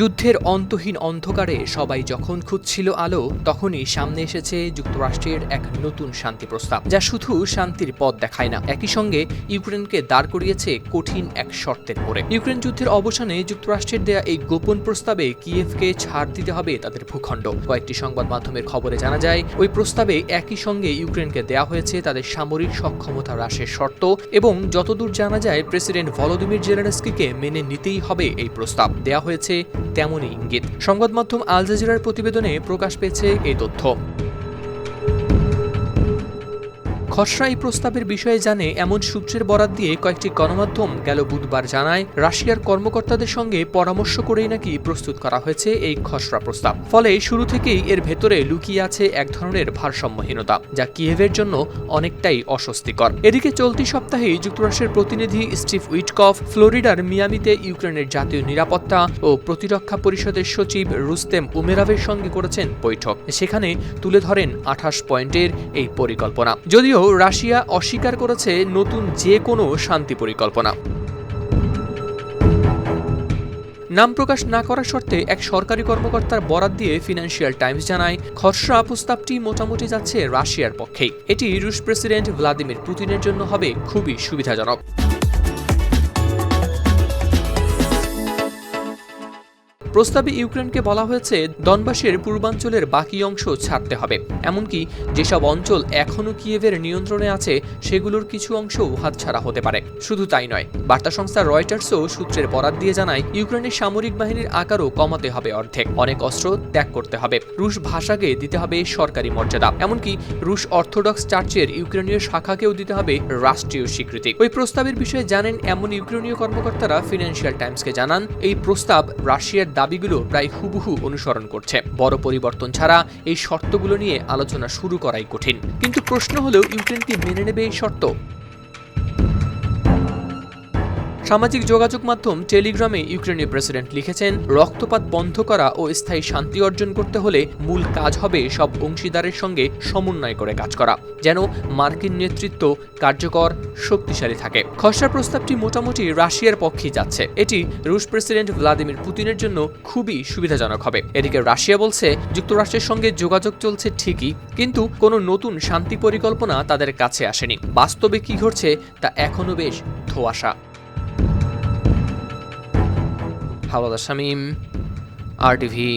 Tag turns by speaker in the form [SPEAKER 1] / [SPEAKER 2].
[SPEAKER 1] যুদ্ধের অন্তহীন অন্ধকারে সবাই যখন খুঁজছিল আলো, তখনই সামনে এসেছে যুক্তরাষ্ট্রের এক নতুন শান্তি প্রস্তাব, যা শুধু শান্তির পথ দেখায় না, একই সঙ্গে ইউক্রেনকে দাঁড় করিয়েছে কঠিন এক শর্তের পরে ইউক্রেন যুদ্ধের অবসানে যুক্তরাষ্ট্রের দেয়া এই গোপন প্রস্তাবে কিয়েভকে ছাড় দিতে হবে তাদের ভূখণ্ড। কয়েকটি সংবাদ মাধ্যমের খবরে জানা যায়, ওই প্রস্তাবে একই সঙ্গে ইউক্রেনকে দেয়া হয়েছে তাদের সামরিক সক্ষমতা হ্রাসের শর্ত এবং যতদূর জানা যায়, প্রেসিডেন্ট ভলোদিমির জেলেনস্কিকে মেনে নিতেই হবে এই প্রস্তাব। দেয়া হয়েছে তেমনই ইঙ্গিত। সংবাদ মাধ্যম আল জাজিরার প্রতিবেদনে প্রকাশ পেয়েছে এই তথ্য। খসড়া এই প্রস্তাবের বিষয়ে জানে এমন সূত্রের বরাত দিয়ে কয়েকটি গণমাধ্যম গেল বুধবার জানায়, রাশিয়ার কর্মকর্তাদের সঙ্গে পরামর্শ করেই নাকি প্রস্তুত করা হয়েছে এই খসড়া প্রস্তাব। ফলে শুরু থেকেই এর ভেতরে লুকিয়ে আছে এক ধরনের ভারসাম্যহীনতা, যা কিয়েভের জন্য অনেকটাই অস্বস্তিকর। এদিকে চলতি সপ্তাহেই যুক্তরাষ্ট্রের প্রতিনিধি স্টিভ উইটকফ, ফ্লোরিডার মিয়ামিতে ইউক্রেনের জাতীয় নিরাপত্তা ও প্রতিরক্ষা পরিষদের সচিব রুস্তেম উমেরাভের সঙ্গে করেছেন বৈঠক। সেখানে তুলে ধরেন আঠাশ পয়েন্টের এই পরিকল্পনা। যদিও রাশিয়া অস্বীকার করেছে নতুন যে কোনো শান্তি পরিকল্পনা। নাম প্রকাশ না করার শর্তে এক সরকারি কর্মকর্তার বরাত দিয়ে ফিনান্সিয়াল টাইমস জানায়, খসড়া প্রস্তাবটি মোটামুটি যাচ্ছে রাশিয়ার পক্ষেই। এটি রুশ প্রেসিডেন্ট ভ্লাদিমির পুতিনের জন্য হবে খুবই সুবিধাজনক। প্রস্তাবে ইউক্রেনকে বলা হয়েছে, দনবাসের পূর্বাঞ্চলের বাকি অংশ ছাড়তে হবে। এমনকি যেসব অঞ্চল এখনও কিয়েভের নিয়ন্ত্রণে আছে, সেগুলোর কিছু অংশও হাতছাড়া হতে পারে। শুধু তাই নয়, বার্তা সংস্থা রয়টার্সও সূত্রের বরাত দিয়ে জানায়, ইউক্রেনের সামরিক বাহিনীর আকারও কমাতে হবে অর্ধেক। অনেক অস্ত্র ত্যাগ করতে হবে। রুশ ভাষাকে দিতে হবে সরকারি মর্যাদা। এমনকি রুশ অর্থোডক্স চার্চের ইউক্রেনীয় শাখাকেও দিতে হবে রাষ্ট্রীয় স্বীকৃতি। ওই প্রস্তাবের বিষয়ে জানেন এমন ইউক্রেনীয় কর্মকর্তারা ফিনান্সিয়াল টাইমসকে জানান, এই প্রস্তাব রাশিয়ার দাবিগুলো প্রায় হুবহু অনুসরণ করছে। বড় পরিবর্তন ছাড়া এই শর্তগুলো নিয়ে আলোচনা শুরু করাই কঠিন। কিন্তু প্রশ্ন হলেও ইউক্রেন কি মেনে নেবে এই শর্ত? সামাজিক যোগাযোগ মাধ্যম টেলিগ্রামে ইউক্রেনীয় প্রেসিডেন্ট লিখেছেন, রক্তপাত বন্ধ করা ও স্থায়ী শান্তি অর্জন করতে হলে মূল কাজ হবে সব অংশীদারের সঙ্গে সমন্বয় করে কাজ করা, যেন মার্কিন নেতৃত্ব কার্যকর, শক্তিশালী থাকে। খসড়া প্রস্তাবটি মোটামুটি রাশিয়ার পক্ষেই যাচ্ছে। এটি রুশ প্রেসিডেন্ট ভ্লাদিমির পুতিনের জন্য খুবই সুবিধাজনক হবে। এদিকে রাশিয়া বলছে, যুক্তরাষ্ট্রের সঙ্গে যোগাযোগ চলছে ঠিকই, কিন্তু কোনো নতুন শান্তি পরিকল্পনা তাদের কাছে আসেনি। বাস্তবে কি ঘটছে তা এখনও বেশ ধোয়াশা। Howlader Shamim R TV